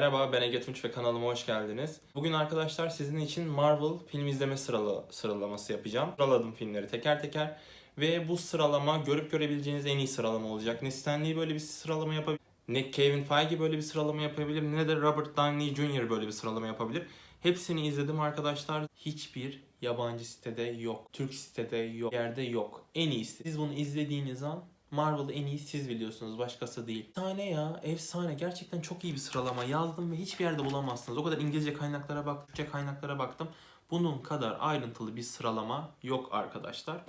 Merhaba ben Ege Tunç ve kanalıma hoş geldiniz. Bugün arkadaşlar sizin için Marvel film izleme sıralı, sıralaması yapacağım. Sıraladım filmleri teker teker ve bu sıralama görüp görebileceğiniz en iyi sıralama olacak. Ne Stan Lee böyle bir sıralama yapabilir, ne Kevin Feige böyle bir sıralama yapabilir, ne de Robert Downey Jr. böyle bir sıralama yapabilir. Hepsini izledim arkadaşlar. Hiçbir yabancı sitede yok. Türk sitede yok. Yerde yok. En iyisi. Siz bunu izlediğiniz an Marvel'ı en iyi siz biliyorsunuz. Başkası değil. Efsane ya. Efsane. Gerçekten çok iyi bir sıralama. Yazdım ve hiçbir yerde bulamazsınız. O kadar İngilizce kaynaklara baktım. Türkçe kaynaklara baktım. Bunun kadar ayrıntılı bir sıralama yok arkadaşlar.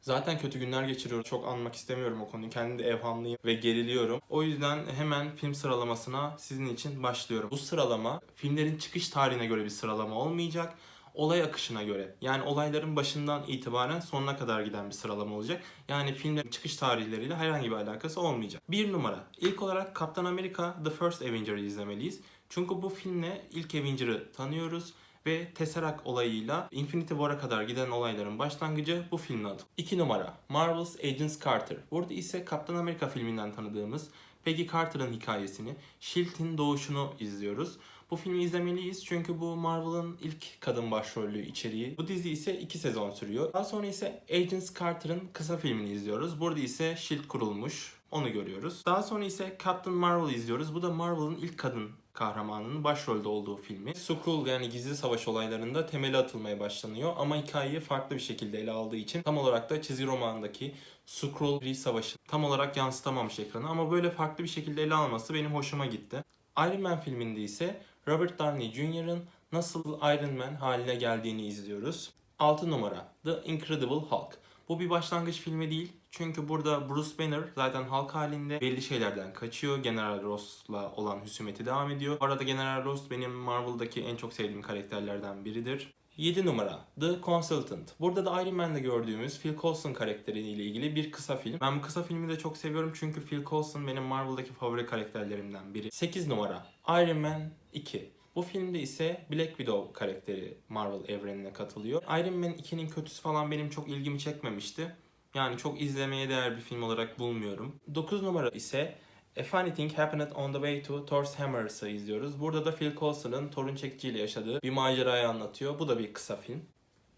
Zaten kötü günler geçiriyorum. Çok anmak istemiyorum o konuyu. Kendi de evhamlıyım ve geriliyorum. O yüzden hemen film sıralamasına sizin için başlıyorum. Bu sıralama filmlerin çıkış tarihine göre bir sıralama olmayacak. Olay akışına göre yani olayların başından itibaren sonuna kadar giden bir sıralama olacak. Yani filmlerin çıkış tarihleriyle herhangi bir alakası olmayacak. Bir numara. İlk olarak Kaptan Amerika The First Avenger'ı izlemeliyiz. Çünkü bu filmle ilk Avenger'ı tanıyoruz ve Tesseract olayıyla Infinity War'a kadar giden olayların başlangıcı bu filmin adı. 2 numara Marvel's Agents Carter. Burada ise Kaptan Amerika filminden tanıdığımız Peggy Carter'ın hikayesini, SHIELD'in doğuşunu izliyoruz. Bu filmi izlemeliyiz çünkü bu Marvel'ın ilk kadın başrollü içeriği. Bu dizi ise 2 sezon sürüyor. Daha sonra ise Agents Carter'ın kısa filmini izliyoruz. Burada ise SHIELD kurulmuş. Onu görüyoruz. Daha sonra ise Captain Marvel izliyoruz. Bu da Marvel'ın ilk kadın kahramanının başrolde olduğu filmi. Skrull yani gizli savaş olaylarında temeli atılmaya başlanıyor ama hikayeyi farklı bir şekilde ele aldığı için tam olarak da çizgi romandaki Skrull Kree Savaşı tam olarak yansıtamamış ekrana ama böyle farklı bir şekilde ele alması benim hoşuma gitti. Iron Man filminde ise Robert Downey Jr.'ın nasıl Iron Man haline geldiğini izliyoruz. 6 numara The Incredible Hulk. Bu bir başlangıç filmi değil. Çünkü burada Bruce Banner zaten Hulk halinde belli şeylerden kaçıyor. General Ross'la olan husumeti devam ediyor. Bu arada General Ross benim Marvel'daki en çok sevdiğim karakterlerden biridir. 7 numara The Consultant. Burada da Iron Man'de gördüğümüz Phil Coulson karakteriyle ilgili bir kısa film. Ben bu kısa filmi de çok seviyorum çünkü Phil Coulson benim Marvel'daki favori karakterlerimden biri. 8 numara Iron Man 2. Bu filmde ise Black Widow karakteri Marvel evrenine katılıyor. Iron Man 2'nin kötüsü falan benim çok ilgimi çekmemişti. Yani çok izlemeye değer bir film olarak bulmuyorum. 9 numara ise A Funny Thing Happened on the Way to Thor's Hammers'ı izliyoruz. Burada da Phil Coulson'ın torun çekiciyle yaşadığı bir macerayı anlatıyor. Bu da bir kısa film.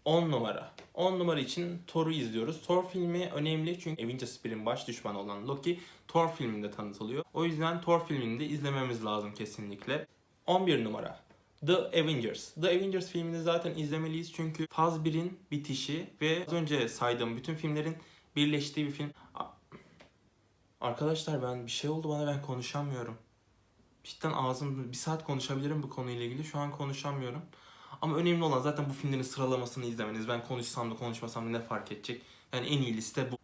10 numara. 10 numara için Thor'u izliyoruz. Thor filmi önemli çünkü Avengers 1'in baş düşmanı olan Loki Thor filminde tanıtılıyor. O yüzden Thor filmini de izlememiz lazım kesinlikle. 11 numara. The Avengers. The Avengers filmini zaten izlemeliyiz çünkü Faz 1'in bitişi ve az önce saydığım bütün filmlerin birleştiği bir film. Arkadaşlar ben bir şey oldu bana ben konuşamıyorum. Cidden ağzım bir saat konuşabilirim bu konuyla ilgili. Şu an konuşamıyorum. Ama önemli olan zaten bu filmlerin sıralamasını izlemeniz. Ben konuşsam da konuşmasam da ne fark edecek? Yani en iyi liste bu.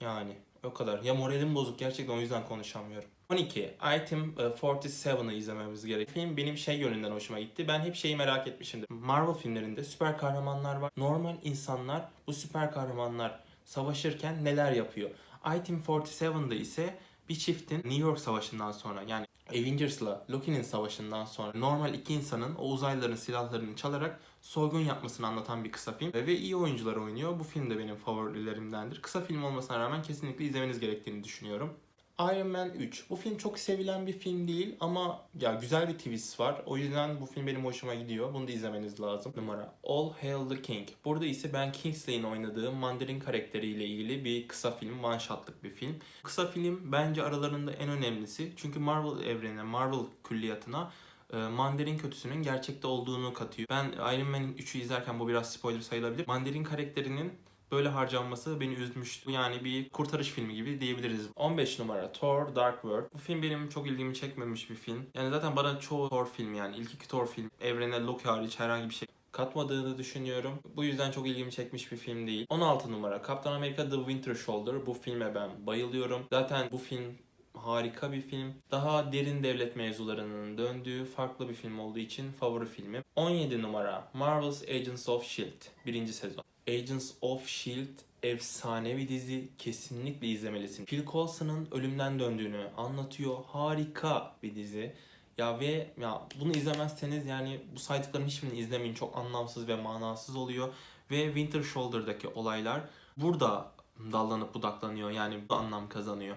Yani o kadar. Ya moralim bozuk gerçekten o yüzden konuşamıyorum. 12. Item e, 47'ı izlememiz gerek. Film benim şey yönünden hoşuma gitti. Ben hep şeyi merak etmişimdir. Marvel filmlerinde süper kahramanlar var. Normal insanlar bu süper kahramanlar savaşırken neler yapıyor? Item 47'da ise bir çiftin New York Savaşı'ndan sonra yani Avengers'la Loki'nin savaşından sonra normal iki insanın o uzaylıların silahlarını çalarak soygun yapmasını anlatan bir kısa film ve iyi oyuncular oynuyor. Bu film de benim favorilerimdendir. Kısa film olmasına rağmen kesinlikle izlemeniz gerektiğini düşünüyorum. Iron Man 3. Bu film çok sevilen bir film değil ama ya güzel bir twist var. O yüzden bu film benim hoşuma gidiyor. Bunu da izlemeniz lazım. Numara All Hail the King. Burada ise Ben Kingsley'in oynadığı Mandarin karakteriyle ilgili bir kısa film, one shotlık bir film. Kısa film bence aralarında en önemlisi. Çünkü Marvel evrenine, Marvel külliyatına e, Mandarin kötüsünün gerçekte olduğunu katıyor. Ben Iron Man 3'ü izlerken bu biraz spoiler sayılabilir. Mandarin karakterinin böyle harcanması beni üzmüştü. Yani bir kurtarış filmi gibi diyebiliriz. 15 numara Thor Dark World. Bu film benim çok ilgimi çekmemiş bir film. Yani zaten bana çoğu Thor film yani ilk iki Thor film evrene Loki hariç herhangi bir şey katmadığını düşünüyorum. Bu yüzden çok ilgimi çekmiş bir film değil. 16 numara Captain America The Winter Soldier. Bu filme ben bayılıyorum. Zaten bu film harika bir film. Daha derin devlet mevzularının döndüğü farklı bir film olduğu için favori filmim. 17 numara Marvel's Agents of S.H.I.E.L.D. birinci sezon. Agents of S.H.I.E.L.D. efsane bir dizi. Kesinlikle izlemelisin. Phil Coulson'ın ölümden döndüğünü anlatıyor. Harika bir dizi. Ya ve ya bunu izlemezseniz yani bu saydıklarım hiçbirini izlemeyin. Çok anlamsız ve manasız oluyor. Ve Winter Soldier'daki olaylar burada dallanıp budaklanıyor. Yani bu anlam kazanıyor.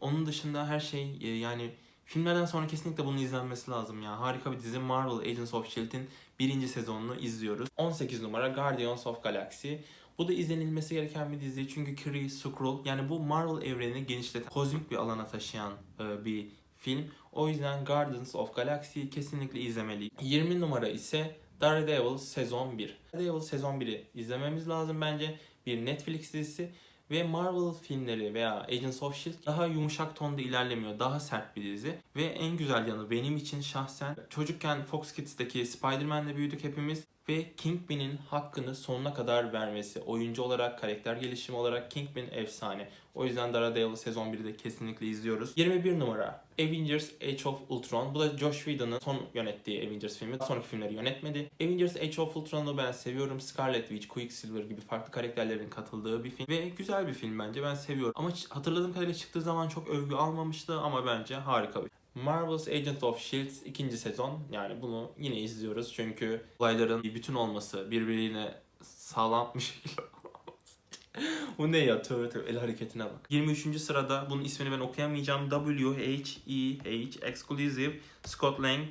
Onun dışında her şey e, yani Filmlerden sonra kesinlikle bunun izlenmesi lazım ya. Harika bir dizi Marvel Agents of S.H.I.E.L.D'in birinci sezonunu izliyoruz. 18 numara Guardians of Galaxy. Bu da izlenilmesi gereken bir dizi çünkü Kree, Skrull yani bu Marvel evrenini genişleten, kozmik bir alana taşıyan e, bir film. O yüzden Guardians of Galaxy'yi kesinlikle izlemeli. 20 numara ise Daredevil sezon 1. Daredevil sezon 1'i izlememiz lazım bence. Bir Netflix dizisi ve Marvel filmleri veya Agents of S.H.I.E.L.D. daha yumuşak tonda ilerlemiyor. Daha sert bir dizi. Ve en güzel yanı benim için şahsen çocukken Fox Kids'teki Spider-Man'le büyüdük hepimiz. Ve Kingpin'in hakkını sonuna kadar vermesi. Oyuncu olarak, karakter gelişimi olarak Kingpin efsane. O yüzden Daredevil sezon 1'i de kesinlikle izliyoruz. 21 numara Avengers Age of Ultron. Bu da Josh Whedon'ın son yönettiği Avengers filmi. Daha sonraki filmleri yönetmedi. Avengers Age of Ultron'u ben seviyorum. Scarlet Witch, Quicksilver gibi farklı karakterlerin katıldığı bir film. Ve güzel bir film bence. Ben seviyorum. Ama hatırladığım kadarıyla çıktığı zaman çok övgü almamıştı ama bence harika bir Marvel's Agents of S.H.I.E.L.D. ikinci sezon. Yani bunu yine izliyoruz çünkü olayların bir bütün olması, birbirine sağlam bir şekilde Bu ne ya? Tövbe tövbe el hareketine bak. 23. sırada bunun ismini ben okuyamayacağım. W-H-E-H Exclusive Scott Lang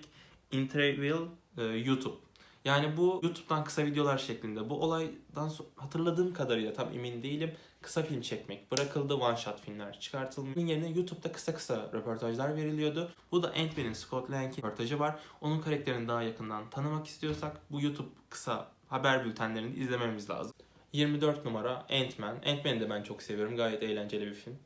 Interview e, YouTube. Yani bu YouTube'dan kısa videolar şeklinde. Bu olaydan hatırladığım kadarıyla tam emin değilim. Kısa film çekmek bırakıldı. One shot filmler çıkartıldı. Bunun yerine YouTube'da kısa kısa röportajlar veriliyordu. Bu da Ant-Man'in Scott Lang'in röportajı var. Onun karakterini daha yakından tanımak istiyorsak bu YouTube kısa haber bültenlerini izlememiz lazım. 24 numara Ant-Man. Ant-Man'i de ben çok seviyorum. Gayet eğlenceli bir film.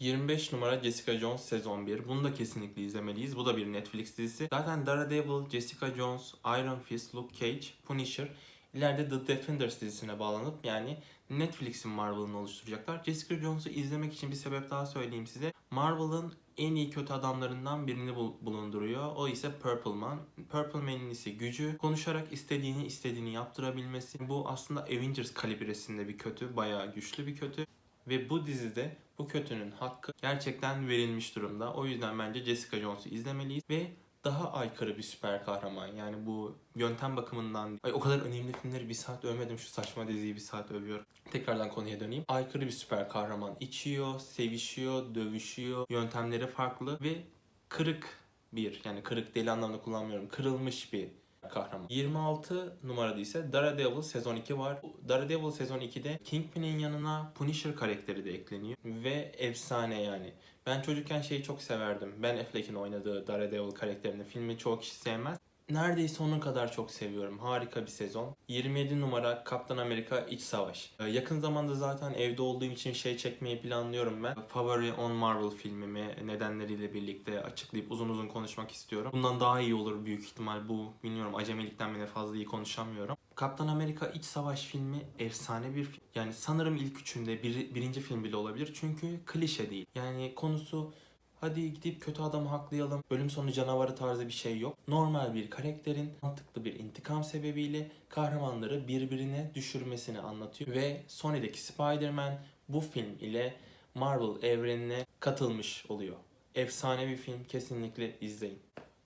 25 numara Jessica Jones sezon 1. Bunu da kesinlikle izlemeliyiz. Bu da bir Netflix dizisi. Zaten Daredevil, Jessica Jones, Iron Fist, Luke Cage, Punisher ileride The Defenders dizisine bağlanıp yani Netflix'in Marvel'ını oluşturacaklar. Jessica Jones'u izlemek için bir sebep daha söyleyeyim size. Marvel'ın en iyi kötü adamlarından birini bul- bulunduruyor. O ise Purple Man. Purple Man'in ise gücü. Konuşarak istediğini istediğini yaptırabilmesi. Bu aslında Avengers kalibresinde bir kötü. Bayağı güçlü bir kötü. Ve bu dizide bu kötünün hakkı gerçekten verilmiş durumda. O yüzden bence Jessica Jones'u izlemeliyiz. Ve daha aykırı bir süper kahraman. Yani bu yöntem bakımından... Ay o kadar önemli filmleri bir saat övmedim. Şu saçma diziyi bir saat övüyorum. Tekrardan konuya döneyim. Aykırı bir süper kahraman. içiyor, sevişiyor, dövüşüyor. Yöntemleri farklı ve kırık bir yani kırık deli anlamda kullanmıyorum. Kırılmış bir kahraman. 26 numarada ise Daredevil sezon 2 var. Daredevil sezon 2'de Kingpin'in yanına Punisher karakteri de ekleniyor. Ve efsane yani. Ben çocukken şeyi çok severdim. Ben Affleck'in oynadığı Daredevil karakterini. Filmi çoğu kişi sevmez. Neredeyse onun kadar çok seviyorum. Harika bir sezon. 27 numara Kaptan Amerika İç Savaş. Ee, yakın zamanda zaten evde olduğum için şey çekmeyi planlıyorum ben. Favori on Marvel filmimi nedenleriyle birlikte açıklayıp uzun uzun konuşmak istiyorum. Bundan daha iyi olur büyük ihtimal bu. Bilmiyorum acemilikten bile fazla iyi konuşamıyorum. Kaptan Amerika İç Savaş filmi efsane bir film. Yani sanırım ilk üçünde bir, birinci film bile olabilir. Çünkü klişe değil. Yani konusu Hadi gidip kötü adamı haklayalım. Bölüm sonu canavarı tarzı bir şey yok. Normal bir karakterin mantıklı bir intikam sebebiyle kahramanları birbirine düşürmesini anlatıyor. Ve Sony'deki Spider-Man bu film ile Marvel evrenine katılmış oluyor. Efsane bir film kesinlikle izleyin.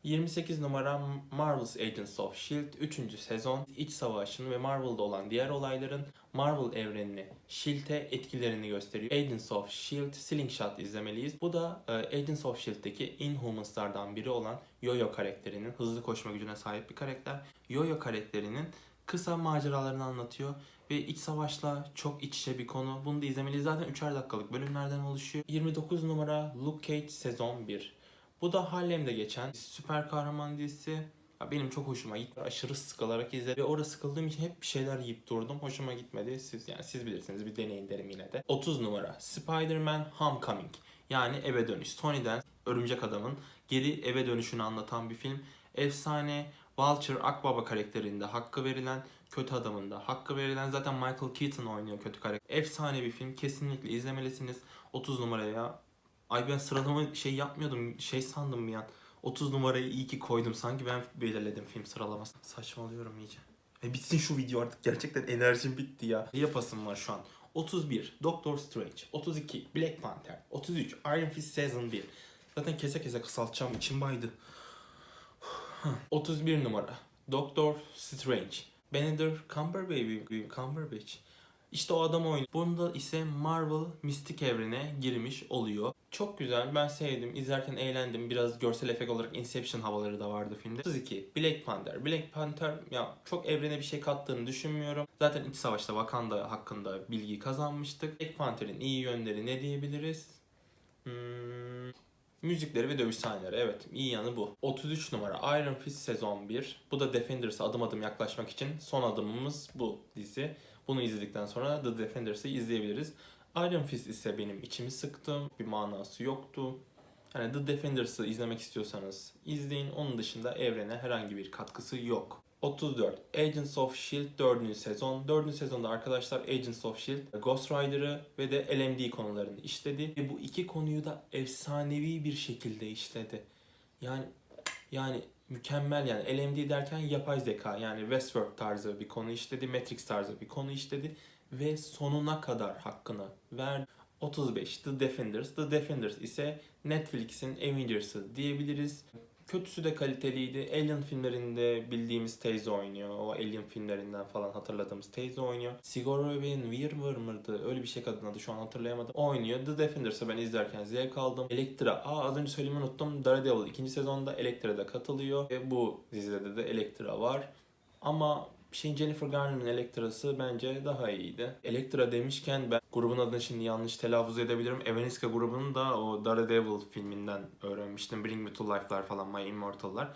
28 numara Marvel's Agents of S.H.I.E.L.D. 3. sezon iç savaşın ve Marvel'da olan diğer olayların Marvel evrenine, S.H.I.E.L.D'e etkilerini gösteriyor. Agents of S.H.I.E.L.D. Slingshot izlemeliyiz. Bu da e, Agents of S.H.I.E.L.D'deki Inhumans'lardan biri olan Yo-Yo karakterinin hızlı koşma gücüne sahip bir karakter. Yo-Yo karakterinin kısa maceralarını anlatıyor ve iç savaşla çok iç içe bir konu. Bunu da izlemeliyiz. Zaten 3'er dakikalık bölümlerden oluşuyor. 29 numara Luke Cage sezon 1. Bu da Harlem'de geçen süper kahraman dizisi. Ya benim çok hoşuma gitti. Aşırı sıkılarak izledim. Ve orada sıkıldığım için hep bir şeyler yiyip durdum. Hoşuma gitmedi. Siz yani siz bilirsiniz bir deneyin derim yine de. 30 numara Spider-Man Homecoming. Yani eve dönüş. Sony'den Örümcek Adam'ın geri eve dönüşünü anlatan bir film. Efsane Vulture Akbaba karakterinde hakkı verilen kötü adamında hakkı verilen zaten Michael Keaton oynuyor kötü karakter. Efsane bir film. Kesinlikle izlemelisiniz. 30 numaraya Ay ben sıralama şey yapmıyordum. Şey sandım bir an. 30 numarayı iyi ki koydum. Sanki ben belirledim film sıralamasını. Saçmalıyorum iyice. E bitsin şu video artık. Gerçekten enerjim bitti ya. Ne yapasım var şu an? 31 Doctor Strange. 32 Black Panther. 33 Iron Fist Season 1. Zaten kese kese kısaltacağım. içim baydı. 31 numara Doctor Strange. Benedict Cumberbatch. Cumberbatch. İşte o adam oynuyor. Bunda ise Marvel mistik evrene girmiş oluyor. Çok güzel. Ben sevdim. İzlerken eğlendim. Biraz görsel efekt olarak Inception havaları da vardı filmde. 32. Black Panther. Black Panther ya çok evrene bir şey kattığını düşünmüyorum. Zaten iç savaşta Wakanda hakkında bilgi kazanmıştık. Black Panther'in iyi yönleri ne diyebiliriz? Hmm, Müzikleri ve dövüş sahneleri evet iyi yanı bu. 33 numara Iron Fist sezon 1. Bu da Defenders'a adım adım yaklaşmak için son adımımız bu dizi. Bunu izledikten sonra The Defenders'ı izleyebiliriz. Iron Fist ise benim içimi sıktı. Bir manası yoktu. Yani The Defenders'ı izlemek istiyorsanız izleyin. Onun dışında evrene herhangi bir katkısı yok. 34. Agents of S.H.I.E.L.D. 4. sezon. 4. sezonda arkadaşlar Agents of S.H.I.E.L.D. Ghost Rider'ı ve de LMD konularını işledi. Ve bu iki konuyu da efsanevi bir şekilde işledi. Yani yani mükemmel yani LMD derken yapay zeka yani Westworld tarzı bir konu işledi, Matrix tarzı bir konu işledi ve sonuna kadar hakkını ver. 35 The Defenders. The Defenders ise Netflix'in Avengers'ı diyebiliriz. Kötüsü de kaliteliydi. Alien filmlerinde bildiğimiz teyze oynuyor. O Alien filmlerinden falan hatırladığımız teyze oynuyor. Sigourney Weaver mıydı? Öyle bir şey kadın adı şu an hatırlayamadım. Oynuyor. The Defenders'ı ben izlerken zevk aldım. Elektra. Aa az önce söylemeyi unuttum. Daredevil ikinci sezonda Elektra'da katılıyor. Ve bu dizide de Elektra var. Ama şeyin Jennifer Garner'ın Elektra'sı bence daha iyiydi. Elektra demişken ben grubun adını şimdi yanlış telaffuz edebilirim. Evaniska grubunu da o Daredevil filminden öğrenmiştim. Bring Me To Life'lar falan, My Immortal'lar.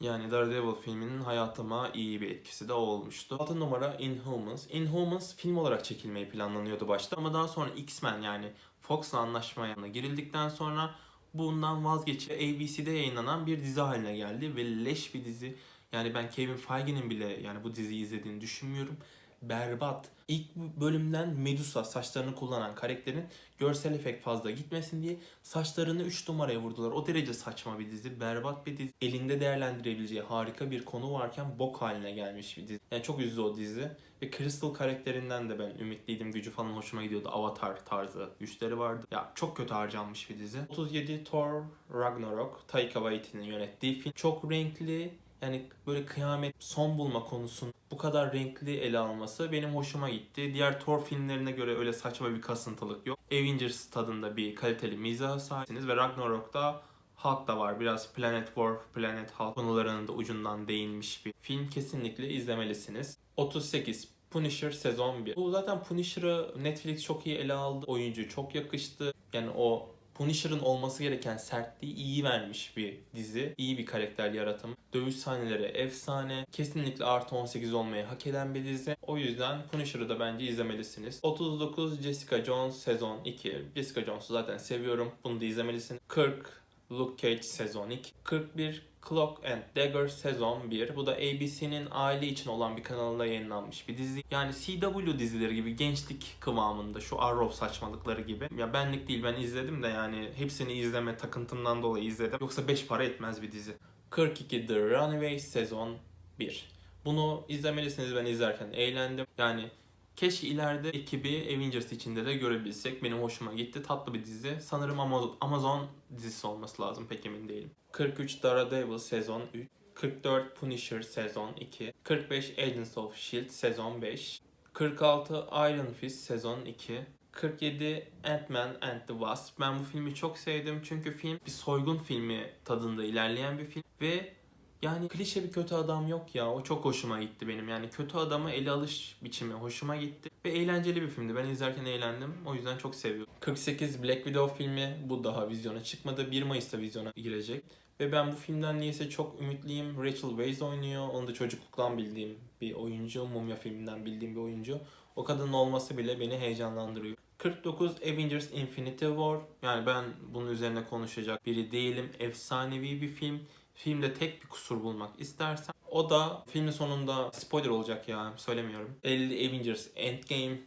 Yani Daredevil filminin hayatıma iyi bir etkisi de olmuştu. 6 numara Inhumans. Inhumans film olarak çekilmeyi planlanıyordu başta ama daha sonra X-Men yani Fox'la anlaşmaya girildikten sonra bundan vazgeçip ABC'de yayınlanan bir dizi haline geldi ve leş bir dizi. Yani ben Kevin Feige'nin bile yani bu diziyi izlediğini düşünmüyorum. Berbat. İlk bölümden Medusa saçlarını kullanan karakterin görsel efekt fazla gitmesin diye saçlarını 3 numaraya vurdular. O derece saçma bir dizi. Berbat bir dizi. Elinde değerlendirebileceği harika bir konu varken bok haline gelmiş bir dizi. Yani çok üzdü o dizi. Ve Crystal karakterinden de ben ümitliydim. Gücü falan hoşuma gidiyordu. Avatar tarzı güçleri vardı. Ya çok kötü harcanmış bir dizi. 37 Thor Ragnarok. Taika Waititi'nin yönettiği film. Çok renkli. Yani böyle kıyamet son bulma konusun bu kadar renkli ele alması benim hoşuma gitti. Diğer Thor filmlerine göre öyle saçma bir kasıntılık yok. Avengers tadında bir kaliteli mizah sahipsiniz ve Ragnarok'ta Hulk da var. Biraz Planet War, Planet Hulk konularının da ucundan değinmiş bir film. Kesinlikle izlemelisiniz. 38 Punisher sezon 1. Bu zaten Punisher'ı Netflix çok iyi ele aldı. Oyuncu çok yakıştı. Yani o Punisher'ın olması gereken sertliği iyi vermiş bir dizi. İyi bir karakter yaratımı. Dövüş sahneleri efsane. Kesinlikle artı 18 olmayı hak eden bir dizi. O yüzden Punisher'ı da bence izlemelisiniz. 39 Jessica Jones sezon 2. Jessica Jones'u zaten seviyorum. Bunu da izlemelisiniz. 40 Luke Cage sezon 2. 41 Clock and Dagger sezon 1. Bu da ABC'nin aile için olan bir kanalında yayınlanmış bir dizi. Yani CW dizileri gibi gençlik kıvamında şu Arrow saçmalıkları gibi. Ya benlik değil ben izledim de yani hepsini izleme takıntımdan dolayı izledim. Yoksa 5 para etmez bir dizi. 42 The Runaways sezon 1. Bunu izlemelisiniz ben izlerken eğlendim. Yani Keşke ileride ekibi Avengers içinde de görebilsek. Benim hoşuma gitti. Tatlı bir dizi. Sanırım Amazon, dizisi olması lazım. Pek emin değilim. 43 Daredevil sezon 3. 44 Punisher sezon 2. 45 Agents of S.H.I.E.L.D. sezon 5. 46 Iron Fist sezon 2. 47 Ant-Man and the Wasp. Ben bu filmi çok sevdim çünkü film bir soygun filmi tadında ilerleyen bir film ve yani klişe bir kötü adam yok ya. O çok hoşuma gitti benim. Yani kötü adamı ele alış biçimi hoşuma gitti. Ve eğlenceli bir filmdi. Ben izlerken eğlendim. O yüzden çok seviyorum. 48 Black Widow filmi. Bu daha vizyona çıkmadı. 1 Mayıs'ta vizyona girecek. Ve ben bu filmden niyeyse çok ümitliyim. Rachel Weisz oynuyor. Onu da çocukluktan bildiğim bir oyuncu. Mumya filminden bildiğim bir oyuncu. O kadının olması bile beni heyecanlandırıyor. 49 Avengers Infinity War. Yani ben bunun üzerine konuşacak biri değilim. Efsanevi bir film. Filmde tek bir kusur bulmak istersen o da filmin sonunda spoiler olacak ya söylemiyorum. 50 Avengers Endgame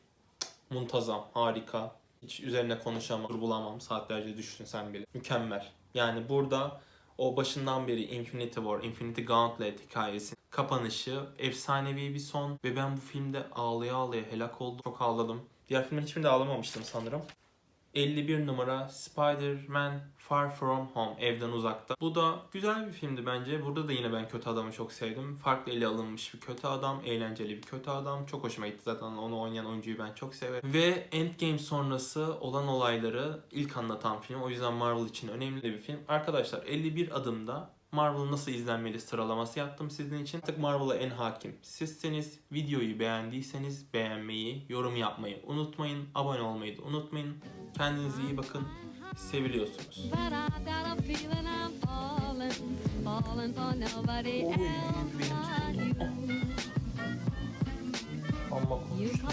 muntazam, harika. Hiç üzerine konuşamam, bulamam saatlerce düşünsem bile. Mükemmel. Yani burada o başından beri Infinity War, Infinity Gauntlet hikayesi kapanışı efsanevi bir son ve ben bu filmde ağlaya ağlaya helak oldum. Çok ağladım. Diğer filmlerin hiçbirinde ağlamamıştım sanırım. 51 numara Spider-Man Far From Home Evden Uzakta. Bu da güzel bir filmdi bence. Burada da yine ben kötü adamı çok sevdim. Farklı ele alınmış bir kötü adam, eğlenceli bir kötü adam. Çok hoşuma gitti zaten onu oynayan oyuncuyu ben çok severim. Ve Endgame sonrası olan olayları ilk anlatan film. O yüzden Marvel için önemli bir film. Arkadaşlar 51 adımda Marvel nasıl izlenmeli sıralaması yaptım sizin için. Artık Marvel'a en hakim sizseniz videoyu beğendiyseniz beğenmeyi, yorum yapmayı unutmayın. Abone olmayı da unutmayın. Kendinize iyi bakın. Seviliyorsunuz. Amma konuştum.